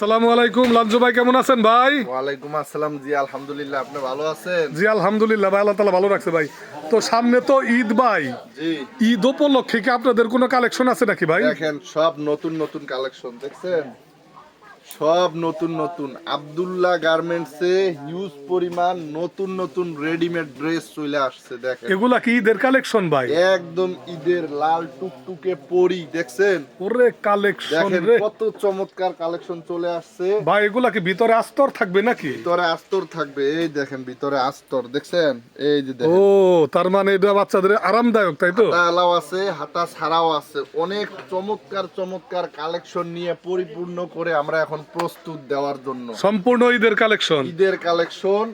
আসসালামু আলাইকুম। লাঞ্জু ভাই কেমন আছেন ভাই? ওয়ালাইকুম আসসালাম। জি আলহামদুলিল্লাহ আপনি ভালো আছেন? জি আলহামদুলিল্লাহ ভাই আল্লাহ তালা ভালো রাখছে ভাই। তো সামনে তো ঈদ ভাই। জি। ঈদ উপলক্ষে কি আপনাদের কোনো কালেকশন আছে নাকি ভাই? দেখেন সব নতুন নতুন কালেকশন দেখছেন? সব নতুন নতুন। আব্দুল্লাহ গার্মেন্টসে হিউজ পরিমাণ নতুন নতুন রেডিমেড ড্রেস চলে আসছে দেখেন। এগুলা কি ঈদের কালেকশন ভাই? একদম ঈদের লাল টুকটুকে পরি দেখছেন? ওরে কালেকশন রে। কত চমৎকার কালেকশন চলে আসছে। ভাই এগুলা কি ভিতরে আস্তর থাকবে নাকি? ভিতরে আস্তর থাকবে এই দেখেন ভিতরে আস্তর দেখছেন? এই যে দেখেন। ও তার মানে এটা বাচ্চাদের আরামদায়ক তাই তো? আলাও আছে হাতা ছাড়াও আছে। অনেক চমৎকার চমৎকার কালেকশন নিয়ে পরিপূর্ণ করে আমরা এখন প্রস্তুত দেওয়ার জন্য। সম্পূর্ণ ঈদের কালেকশন। ঈদের কালেকশন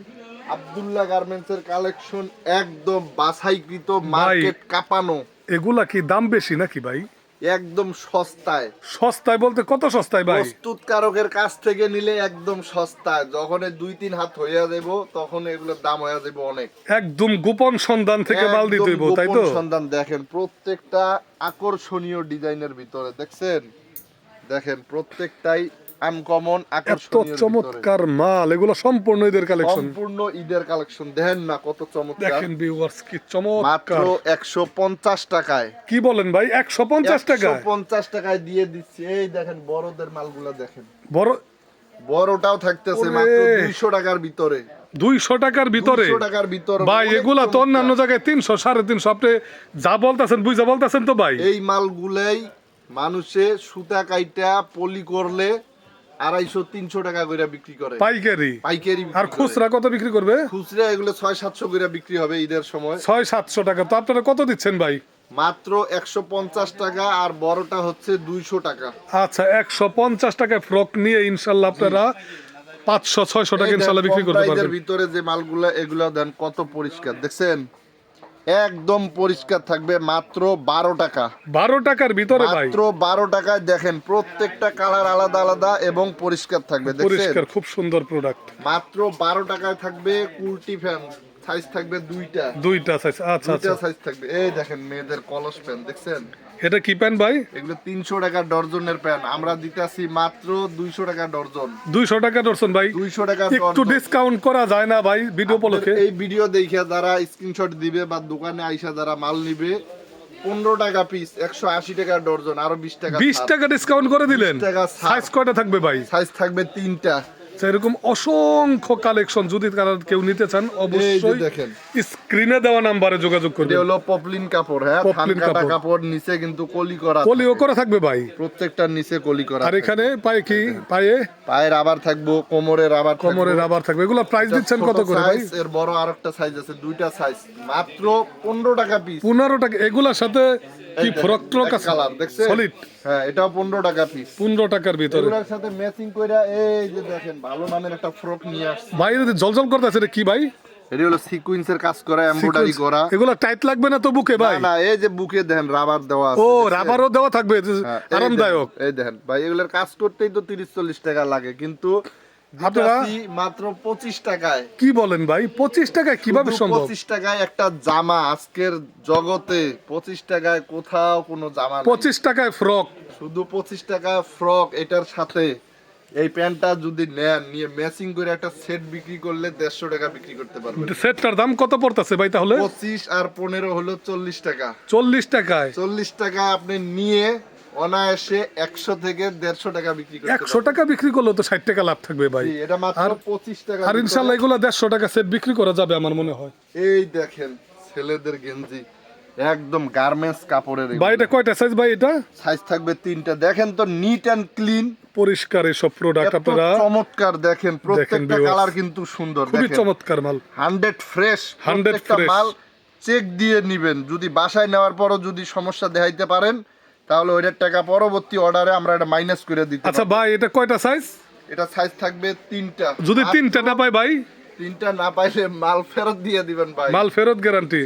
আব্দুল্লাহ গার্মেন্টস এর কালেকশন একদম বাছাইকৃত মার্কেট কাঁপানো। এগুলা কি দাম বেশি নাকি ভাই? একদম সস্তায়। সস্তায় বলতে কত সস্তায় ভাই? প্রস্তুতকারকের কাছ থেকে নিলে একদম সস্তায়। যখন দুই তিন হাত হইয়া দেব তখন এগুলোর দাম হইয়া যাবে অনেক। একদম গোপন সন্ধান থেকে মাল দিতে একদম হইব তাই তো? গোপন সন্ধান দেখেন প্রত্যেকটা আকর্ষণীয় ডিজাইনের ভিতরে। দেখছেন? দেখেন প্রত্যেকটাই আনকমন আকর্ষণীয় চমৎকার মাল এগুলো সম্পূর্ণ ঈদের কালেকশন। সম্পূর্ণ ঈদের কালেকশন দেখেন না কত চমৎকার। দেখেন ভিউয়ার্স কি চমৎকার। একশো পঞ্চাশ টাকায়। কি বলেন ভাই একশো পঞ্চাশ টাকা পঞ্চাশ টাকায় দিয়ে দিচ্ছি। এই দেখেন বড়দের মালগুলা দেখেন। বড় বড়টাও থাকতেছে মাত্র দুইশো টাকার ভিতরে। দুইশো টাকার ভিতরে? টাকার ভিতরে। ভাই এগুলা তো অন্যান্য জায়গায় তিনশো সাড়ে তিনশো। আপনি যা বলতেছেন বুঝা বলতেছেন তো ভাই। এই মালগুলাই মানুষে সুতা কাইটা পলি করলে আড়াইশো তিনশো টাকা করে বিক্রি করে। পাইকারি? পাইকারি আর খুচরা কত বিক্রি করবে? খুচরা এগুলো ছয় সাতশো করে বিক্রি হবে ঈদের সময়। ছয় সাতশো টাকা। তো আপনারা কত দিচ্ছেন ভাই? মাত্র একশো পঞ্চাশ টাকা আর বড়টা হচ্ছে দুইশো টাকা। আচ্ছা একশো পঞ্চাশ টাকায় ফ্রক নিয়ে ইনশাল্লাহ আপনারা পাঁচশো ছয়শো টাকা ইনশাল্লাহ বিক্রি করতে পারবেন। ভিতরে যে মালগুলা এগুলো দেন কত পরিষ্কার। দেখছেন? একদম পরিষ্কার থাকবে মাত্র বারো টাকা। বারো টাকার ভিতরে মাত্র বারো টাকায় দেখেন প্রত্যেকটা কালার আলাদা আলাদা এবং পরিষ্কার থাকবে পরিষ্কার খুব সুন্দর প্রোডাক্ট মাত্র বারো টাকায় থাকবে কুলটি ফ্যান। সাইজ থাকবে দুইটা। দুইটা সাইজ আচ্ছা আচ্ছা। সাইজ থাকবে। এই দেখেন মেয়েদের কলস প্যান দেখছেন? এটা কি প্যান ভাই? এগুলো তিনশো টাকা ডর্জনের প্যান আমরা দিতেছি মাত্র দুইশো টাকা ডর্জন। দুইশো টাকা দর্শন ভাই। দুইশো টাকা একটু ডিসকাউন্ট করা যায় না ভাই ভিডিও উপলক্ষে। এই ভিডিও দেখে যারা স্ক্রিনশট দিবে বা দোকানে আইসা যারা মাল নিবে পনেরো টাকা পিস একশো আশি টাকা ডর্জন আরও বিশ টাকা বিশ টাকা ডিসকাউন্ট করে দিলেন। 20 সাইজ কয়টা থাকবে ভাই? সাইজ থাকবে তিনটা। সেরকম অসংখ্য কালেকশন যদি তারা কেউ নিতে চান অবশ্যই দেখেন। স্ক্রিনে দেওয়া নাম্বারে যোগাযোগ করবে এটা হলো পপলিন কাপড় হ্যাঁ? পপলিন কাটা কাপড়। নিচে কিন্তু কলি করা কলিও করে থাকবে ভাই। প্রত্যেকটার নিচে কলি করা আর এখানে পায়ে কি? পায়ে? পায়ের আবার থাকব কোমরের আবার কোমরের আবার থাকবে। এগুলো প্রাইস দিচ্ছেন কত করে ভাই? এর বড় আরেকটা সাইজ আছে দুইটা সাইজ মাত্র পনেরো টাকা পিস পনেরো টাকা। এগুলার সাথে কি ফ্রক আছে? কালার দেখছেন? সলিড হ্যাঁ এটাও পনেরো টাকা পিস পনেরো টাকার ভিতরে। এগুলোর সাথে ম্যাচিং কইরা এই যে দেখেন ভালো মানের একটা ফ্রক নিয়ে আসছে। ভাই এটা জলজল করতেছে এটা কি ভাই? এটি হলো সিকুয়েন্সের কাজ করা এমব্রয়ডারি করা। এগুলো টাইট লাগবে না তো বুকে ভাই? না এই যে বুকে দেখেন রাবার দেওয়া আছে ও রাবারও দেওয়া থাকবে হ্যাঁ, আরামদায়ক। এই দেখেন ভাই এগুলোর কাজ করতেই তো তিরিশ চল্লিশ টাকা লাগে কিন্তু আপনারা- মাত্র পঁচিশ টাকায়। কি বলেন ভাই? পঁচিশ টাকায় কীভাবে সম্ভব? পঁচিশ টাকায় একটা জামা আজকের জগতে। পঁচিশ টাকায় কোথাও কোনো জামা পঁচিশ টাকায় ফ্রক। শুধু পঁচিশ টাকা ফ্রক এটার সাথে এই প্যান্টটা যদি নেন নিয়ে ম্যাচিং করে একটা সেট বিক্রি করলে দেড়শো টাকা বিক্রি করতে পারবেন। সেটটার দাম কত পড়তেছে ভাই তাহলে? পঁচিশ আর পনেরো হলো চল্লিশ টাকা। চল্লিশ টাকায়। চল্লিশ টাকা আপনি নিয়ে অনায়াসে একশো থেকে দেড়শো টাকা বিক্রি করতে একশো টাকা বিক্রি করলেও তো ষাট টাকা লাভ থাকবে ভাই। এটা মাত্র পঁচিশ টাকা আর ইনশাল্লাহ এগুলো দেড়শো টাকা সেট বিক্রি করা যাবে আমার মনে হয়। এই দেখেন ছেলেদের গেঞ্জি একদম গার্মেন্টস কাপড়ের ভাই এটা কয়টা সাইজ ভাই এটা? সাইজ থাকবে তিনটা। দেখেন তো নিট অ্যান্ড ক্লিন পরিষ্কার এসব প্রোডাক্ট আপনারা চমৎকার দেখেন প্রত্যেকটা কালার কিন্তু সুন্দর খুবই চমৎকার মাল। হান্ড্রেড ফ্রেশ 100 প্রত্যেকটা মাল চেক দিয়ে নিবেন। যদি বাসায় নেওয়ার পরও যদি সমস্যা দেখাইতে পারেন তাহলে ওইটার টাকা পরবর্তী অর্ডারে আমরা এটা মাইনাস করে দিতে আচ্ছা ভাই এটা কয়টা সাইজ এটা সাইজ থাকবে তিনটা। যদি তিনটা না পাই ভাই? তিনটা না পাইলে মাল ফেরত দিয়ে দিবেন ভাই। মাল ফেরত গ্যারান্টি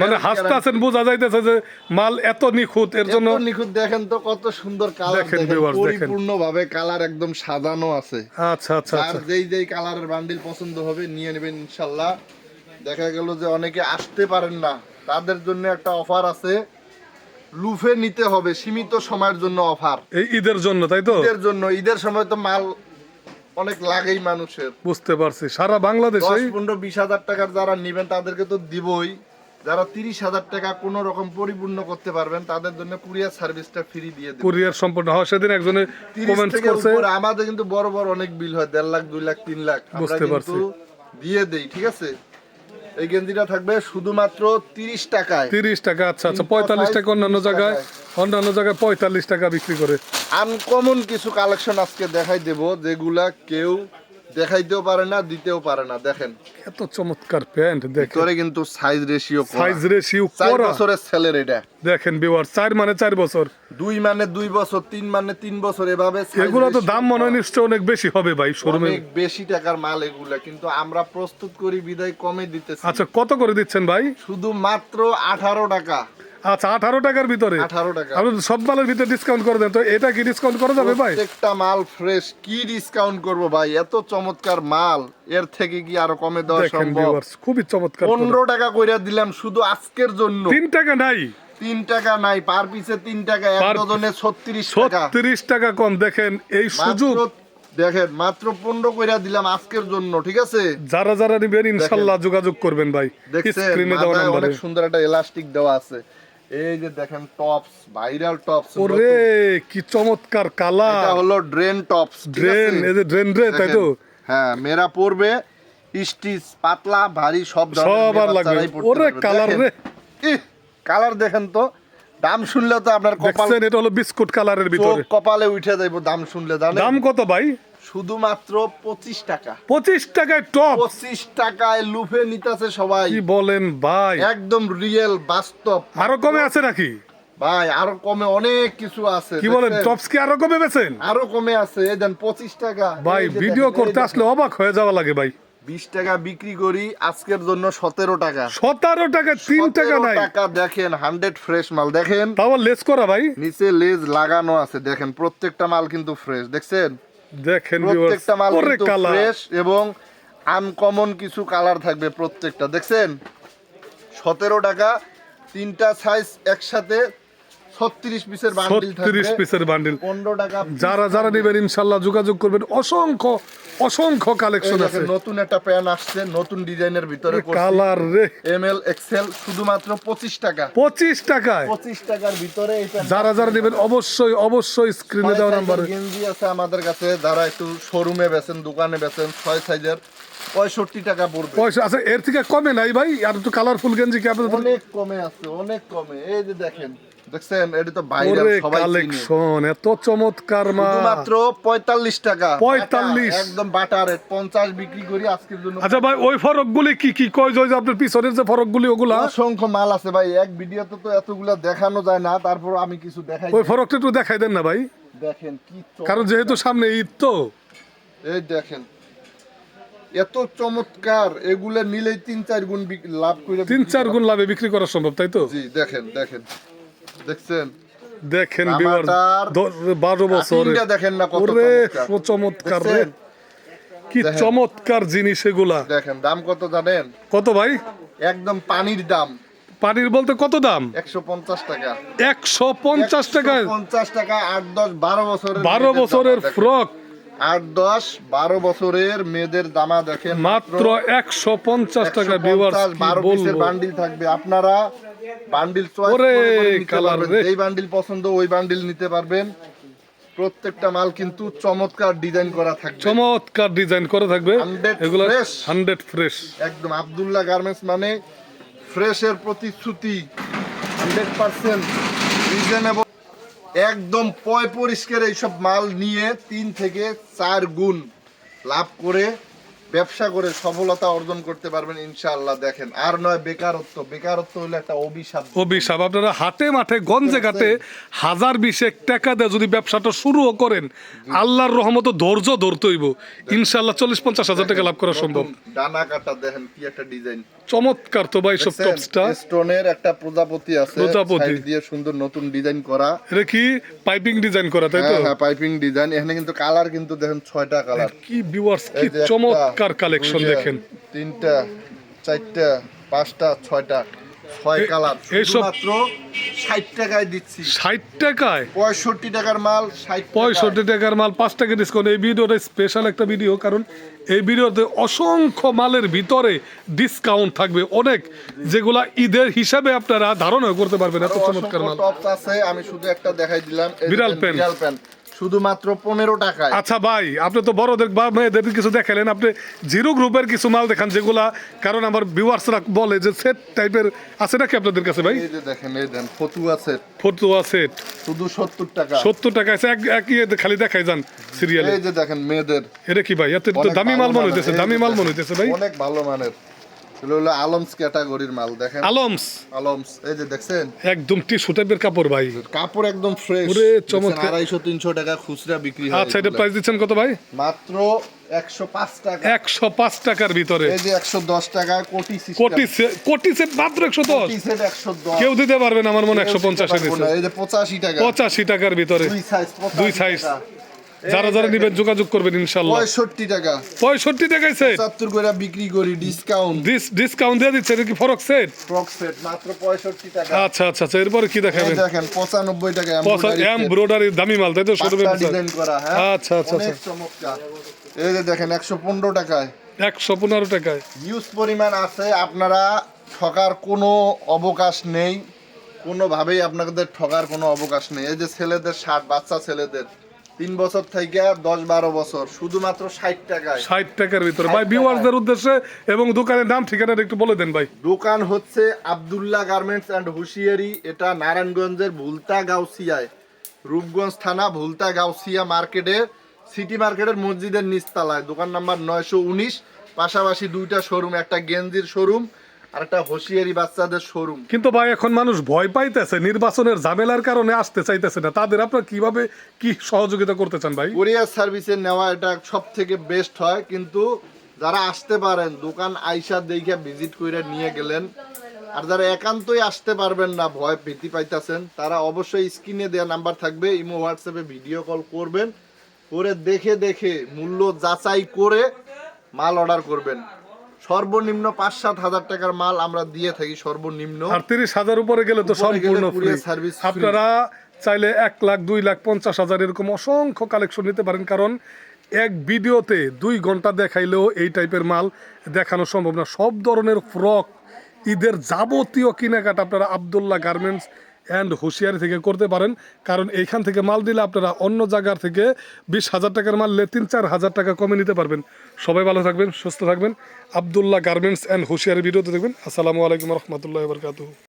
মানে হাসতে আছেন বোঝা যাইতেছে যে মাল এত নিখুঁত এর জন্য নিখুঁত দেখেন তো কত সুন্দর কালার দেখেন পরিপূর্ণ ভাবে কালার একদম সাজানো আছে। আচ্ছা আচ্ছা আর আচ্ছা। যেই যেই কালারের বান্ডিল পছন্দ হবে নিয়ে নেবেন ইনশাল্লাহ। দেখা গেল যে অনেকে আসতে পারেন না তাদের জন্য একটা অফার আছে। লুফে নিতে হবে সীমিত সময়ের জন্য অফার। এই ঈদের জন্য তাই তো? ঈদের জন্য ঈদের সময় তো মাল অনেক লাগেই মানুষের। বুঝতে পারছি। সারা বাংলাদেশে দশ পনেরো বিশ হাজার টাকার যারা নিবেন তাদেরকে তো দিবই। যারা তিরিশ হাজার টাকা কোন রকম পরিপূর্ণ করতে পারবেন তাদের জন্য কুরিয়ার সার্ভিসটা ফ্রি দিয়ে দেবো। কুরিয়ার সম্পূর্ণ হয়। সেদিন একজনে তিরিশ কমেন্টস করছে আমাদের কিন্তু বড় বড় অনেক বিল হয় দেড় লাখ দুই লাখ তিন লাখ। আমরা বুঝতে পারছি। কিন্তু দিয়ে দেই ঠিক আছে? এই গেঞ্জিটা থাকবে শুধুমাত্র তিরিশ টাকায়। তিরিশ টাকা আচ্ছা আচ্ছা পঁয়তাল্লিশ টাকা অন্যান্য জায়গায় অন্যান্য জায়গায় পঁয়তাল্লিশ টাকা বিক্রি করে। আনকমন কিছু কালেকশন আজকে দেখাই দেব যেগুলা কেউ দেখাইতেও পারে না দিতেও পারে না দেখেন। এত চমৎকার প্যান্ট দেখেন। ভিতরে কিন্তু সাইজ রেশিও সাইজ রেশিও চার বছরের ছেলের এটা। দেখেন বিওয়ার চার মানে চার বছর। দুই মানে দুই বছর তিন মানে তিন বছর এভাবে এগুলো তো দাম মনে হয় নিশ্চয় অনেক বেশি হবে ভাই শোরুমে অনেক বেশি টাকার মাল এগুলা কিন্তু আমরা প্রস্তুত করি বিদায় কমে দিতেছি। আচ্ছা কত করে দিচ্ছেন ভাই? শুধু মাত্র আঠারো টাকা। আচ্ছা আঠারো টাকার ভিতরে। আঠারো টাকা। আপনি সব মালের ভিতরে ডিসকাউন্ট করে দেন তো এটা কি ডিসকাউন্ট করা যাবে ভাই? প্রত্যেকটা মাল ফ্রেশ কি ডিসকাউন্ট করব ভাই? এত চমৎকার মাল এর থেকে কি আরও কমে দেওয়া সম্ভব? খুবই চমৎকার পনেরো টাকা কইরা দিলাম শুধু আজকের জন্য। তিন টাকা নাই। তিন টাকা নাই পার পিছে তিন টাকা এক ডজনে ছত্রিশ টাকা। ছত্রিশ টাকা কম দেখেন এই সুযোগ। দেখেন মাত্র পনেরো কইরা দিলাম আজকের জন্য ঠিক আছে? যারা যারা নিবেন ইনশাল্লাহ যোগাযোগ করবেন ভাই। দেখছেন স্ক্রিনে দেওয়া অনেক সুন্দর একটা এলাস্টিক দেওয়া আছে। এই যে দেখেন টপস ভাইরাল টপস ওরে কি চমৎকার কালার এটা হলো ড্রেন টপস ড্রেন এই যে ড্রেন ড্রে তাই তো? হ্যাঁ মেরা পড়বে স্টিচ পাতলা ভারী সব আর লাগবে। ওরে colour রে। কালার দেখেন তো। দাম শুনলে তো আপনার কপাল এটা হলো বিস্কুট কালারের ভিতরে। কপালে উঠে যাইবো দাম শুনলে দাম কত ভাই? শুধুমাত্র পঁচিশ টাকা। পঁচিশ টাকায় টপ। পঁচিশ টাকায় লুফে নিতেছে সবাই। কি বলেন ভাই? একদম রিয়েল বাস্তব। আরও কমে আছে নাকি? ভাই আরও কমে অনেক কিছু আছে কি বলেন টপস কি আরও কমে বেছেন? আরও কমে আছে এই দেন পঁচিশ টাকা। ভাই ভিডিও করতে আসলে অবাক হয়ে যাওয়া লাগে ভাই। বিশ টাকা বিক্রি করি আজকের জন্য সতেরো টাকা। সতেরো টাকা তিন টাকা 17 নাই। টাকা দেখেন হান্ড্রেড ফ্রেশ মাল দেখেন। তাও লেস করা ভাই। নিচে লেজ লাগানো আছে দেখেন প্রত্যেকটা মাল কিন্তু ফ্রেশ দেখছেন? দেখেন প্রত্যেকটা মাল কিন্তু ফ্রেশ এবং আনকমন কিছু কালার থাকবে প্রত্যেকটা। দেখছেন? সতেরো টাকা তিনটা সাইজ একসাথে ছত্রিশ পিসের বান্ডিল ছত্রিশ পিসের বান্ডিল পনেরো টাকা যারা যারা নেবেন ইনশাল্লাহ যোগাযোগ করবেন। অসংখ্য অসংখ্য কালেকশন আছে। নতুন একটা প্যান আসছে নতুন ডিজাইনের ভিতরে কালার রে। এম এল এক্সেল শুধুমাত্র পঁচিশ টাকা। পঁচিশ টাকায়? পঁচিশ টাকার ভিতরে যারা যারা নেবেন অবশ্যই অবশ্যই স্ক্রিনে দেওয়া নাম্বারে গেঞ্জি আছে আমাদের কাছে। যারা একটু শোরুমে বেচেন দোকানে বেচেন ছয় সাইজের পঁয়ষট্টি টাকা পড়বে। পয়সা আচ্ছা এর থেকে কমে নাই ভাই? আর একটু কালারফুল গেঞ্জি কি অনেক কমে আছে অনেক কমে। এই যে দেখেন দেখছেন এটা তো বাইরে সবাই কালেকশন এত চমৎকার মা। শুধুমাত্র পঁয়তাল্লিশ টাকা। 45 একদম বাটার রেট পঞ্চাশ বিক্রি করি আজকের জন্য। আচ্ছা ভাই ওই ফরকগুলি কি কি কয় যে ওই আপনার পিছনের যে ফরকগুলি ওগুলা? অসংখ্য মাল আছে ভাই এক ভিডিওতে তো এতগুলা দেখানো যায় না তারপর আমি কিছু দেখাই ওই ফরকটা একটু দেখাই দেন না ভাই। দেখেন কি কারণ যেহেতু সামনে ঈদ তো। এই দেখেন এত চমৎকার এগুলা নিলেই তিন চার গুণ লাভ করে তিন চার গুণ লাভে বিক্রি করা সম্ভব তাই তো? জি দেখেন দেখেন। দেখছেন? দেখেন বারো বছর দেখেন না ওরে চমৎকার। রে। কি চমৎকার জিনিস এগুলা। দেখেন দাম কত জানেন? কত ভাই? একদম পানির দাম। পানির বলতে কত দাম? একশো পঞ্চাশ টাকা। একশো পঞ্চাশ টাকা পঞ্চাশ টাকা আট দশ বারো বছরের বারো বছরের ফ্রক আট দশ বারো বছরের মেয়েদের দামা দেখেন মাত্র একশো পঞ্চাশ টাকা 150, ভিউয়ার্স কি বারো পিসের বান্ডিল থাকবে। আপনারা বান্ডিল। যেই বান্ডিল পছন্দ ওই বান্ডিল নিতে পারবেন। প্রত্যেকটা মাল কিন্তু চমৎকার ডিজাইন করা থাকবে। চমৎকার ডিজাইন করে থাকবে। এগুলো হান্ড্রেড ফ্রেশ একদম আব্দুল্লাহ গার্মেন্টস মানে ফ্রেশের প্রতিশ্রুতি। হান্ড্রেড পার্সেন্ট রিজনেবল একদম পয় পরিষ্কার এইসব মাল নিয়ে তিন থেকে চার গুণ লাভ করে ব্যবসা করে সফলতা অর্জন করতে পারবেন ইনশাআল্লাহ। দেখেন আর নয় বেকারত্ব। বেকারত্ব হলো একটা অভিশাপ অভিশাপ। আপনারা হাটে মাঠে গঞ্জে ঘাটে হাজার বিশেক টাকা দিয়ে যদি ব্যবসাটা শুরুও করেন আল্লাহর রহমত ধৈর্য ধরতে হইব। ইনশাল্লাহ চল্লিশ পঞ্চাশ হাজার টাকা লাভ করা সম্ভব। ডানা কাটা দেখেন কি একটা ডিজাইন। চমৎকার তো ভাই সব টপসটা স্টোনের একটা প্রজাপতি আছে প্রজাপতি। দিয়ে সুন্দর নতুন ডিজাইন করা। এটা কি? পাইপিং ডিজাইন করা তাই তো? হ্যাঁ হ্যাঁ পাইপিং ডিজাইন। এখানে কিন্তু কালার কিন্তু দেখেন ছয়টা কালার। কি ভিউয়ার্স কি একটা, চমৎকার কালেকশন দেখেন। তিনটা চারটা পাঁচটা ছয়টা ছয় কালার। এইসব- মাত্র ষাট টাকায় দিচ্ছি। ষাট টাকায়? পঁয়ষট্টি টাকার মাল ষাট পঁয়ষট্টি টাকার মাল পাঁচ টাকা ডিসকাউন্ট এই ভিডিওটা স্পেশাল একটা ভিডিও কারণ এই ভিডিওতে অসংখ্য মালের ভিতরে ডিসকাউন্ট থাকবে। অনেক যেগুলা ঈদের হিসাবে আপনারা ধারণা করতে পারবেন এত চমৎকার মাল। আছে আমি শুধু একটা দেখাই দিলাম। বিড়াল প্যান্ট। বিড়াল প্যান্ট। শুধুমাত্র পনেরো টাকায়। আচ্ছা ভাই আপনি তো বড়দের বা মেয়েদের কিছু দেখালেন আপনি জিরো গ্রুপের কিছু মাল দেখান যেগুলা কারণ আমার ভিউয়ার্সরা বলে যে সেট টাইপের আছে নাকি আপনাদের কাছে ভাই? এই যে দেখেন এই দেন ফতুয়া সেট ফতুয়া সেট শুধু সত্তর টাকা। সত্তর টাকা আছে এক এক ইয়েতে খালি দেখাই যান সিরিয়ালে এই যে দেখেন মেয়েদের। এটা কি ভাই? এত তো দামি মাল মনে হইতেছে দামি মাল মনে হইতেছে ভাই? অনেক ভালো মানের। হলো আলমস ক্যাটাগরির মাল দেখেন। আলমস? আলমস এই যে দেখছেন? একদম টিস্যু টাইপের কাপড় ভাই। কাপড় একদম ফ্রেশ ওরে, চমৎকার। আড়াইশো তিনশো টাকা খুচরা বিক্রি হয় আচ্ছা এটা প্রাইস দিচ্ছেন কত ভাই? মাত্র একশো পাঁচ টাকা। একশো পাঁচ টাকার ভিতরে। এই যে একশো দশ টাকা কোটি। কোটি সে- কোটি সেট মাত্র কোটি সেট কেউ দিতে পারবেন আমার মনে একশো পঞ্চাশে এই যে টাকা। টাকার ভিতরে। দুই সাইজ দুই সাইজ যারা যারা নিবেন যোগাযোগ করবেন ইনশাল্লাহ। পঁয়ষট্টি টাকা। পঁয়ষট্টি টাকায় সেট পঁচাত্তর করে বিক্রি করি ডিসকাউন্ট ডিসকাউন্ট দিয়ে দিচ্ছে কি ফরক সেট ফ্রক সেট মাত্র পঁয়ষট্টি টাকা। আচ্ছা আচ্ছা আচ্ছা এরপরে কি এই দেখাবেন? দেখেন পঁচানব্বই টাকা embroidery set। এমব্রয়ডারি দামি মাল তাই তো শোরুমে পাঁচটা ডিজাইন করা হ্যাঁ? আচ্ছা, আচ্ছা, অনেক চমৎকার। এই যে দেখেন একশো পনেরো টাকায়। একশো পনেরো টাকায়। হিউজ পরিমাণ আছে আপনারা ঠকার কোনো অবকাশ নেই। কোনোভাবেই আপনাদের ঠকার কোনো অবকাশ নেই। এই যে ছেলেদের ষাট বাচ্চা ছেলেদের। তিন বছর থেকে দশ বারো বছর শুধুমাত্র ষাট টাকায়। ষাট টাকার ভিতরে। ভাই 60 ভিউয়ার্সদের উদ্দেশ্যে এবং দোকানের নাম ঠিকানাটা একটু বলে দেন ভাই। দোকান হচ্ছে আবদুল্লাহ গার্মেন্টস অ্যান্ড হুশিয়ারি এটা নারায়ণগঞ্জের ভুলতা গাউসিয়ায় রূপগঞ্জ থানা ভুলতা গাউসিয়া মার্কেটে সিটি মার্কেটের মসজিদের নিচতলায়। দোকান নাম্বার নয়শো উনিশ পাশাপাশি দুইটা শোরুম একটা গেঞ্জির শোরুম আর একটা হুশিয়ারি বাচ্চাদের শোরুম কিন্তু ভাই এখন মানুষ ভয় পাইতেছে নির্বাচনের ঝামেলার কারণে আসতে চাইতেছে না। তাদের আপনারা কীভাবে কি সহযোগিতা করতে চান ভাই? কোরিয়ার সার্ভিসে নেওয়া এটা সব থেকে বেস্ট হয় কিন্তু যারা আসতে পারেন দোকান আইসা দেখে ভিজিট করে নিয়ে গেলেন আর যারা একান্তই আসতে পারবেন না ভয় ভীতি পাইতেছেন তারা অবশ্যই স্ক্রিনে দেওয়া নাম্বার থাকবে ইমো হোয়াটসঅ্যাপে ভিডিও কল করবেন করে দেখে দেখে মূল্য যাচাই করে মাল অর্ডার করবেন। সর্বনিম্ন পাঁচ সাত হাজার টাকার মাল আমরা দিয়ে থাকি সর্বনিম্ন। আর তিরিশ হাজার উপরে গেলে তো সম্পূর্ণ ফ্রি courier আপনারা চাইলে এক লাখ দুই লাখ পঞ্চাশ হাজার এরকম অসংখ্য কালেকশন নিতে পারেন কারণ এক ভিডিওতে দুই ঘণ্টা দেখাইলেও এই টাইপের মাল দেখানো সম্ভব না। সব ধরনের ফ্রক ঈদের যাবতীয় কেনাকাটা আপনারা আবদুল্লাহ গার্মেন্টস অ্যান্ড হুঁশিয়ারি থেকে করতে পারেন। কারণ এইখান থেকে মাল দিলে আপনারা অন্য জায়গার থেকে বিশ হাজার টাকার মাল তিন চার হাজার টাকা কমে নিতে পারবেন। সবাই ভালো থাকবেন, সুস্থ থাকবেন। আবদুল্লাহ গার্মেন্টস অ্যান্ড হুঁশিয়ারি ভিডিওতে দেখবেন। আসসালামু আলাইকুম রহমতুল্লাহ বরকাতু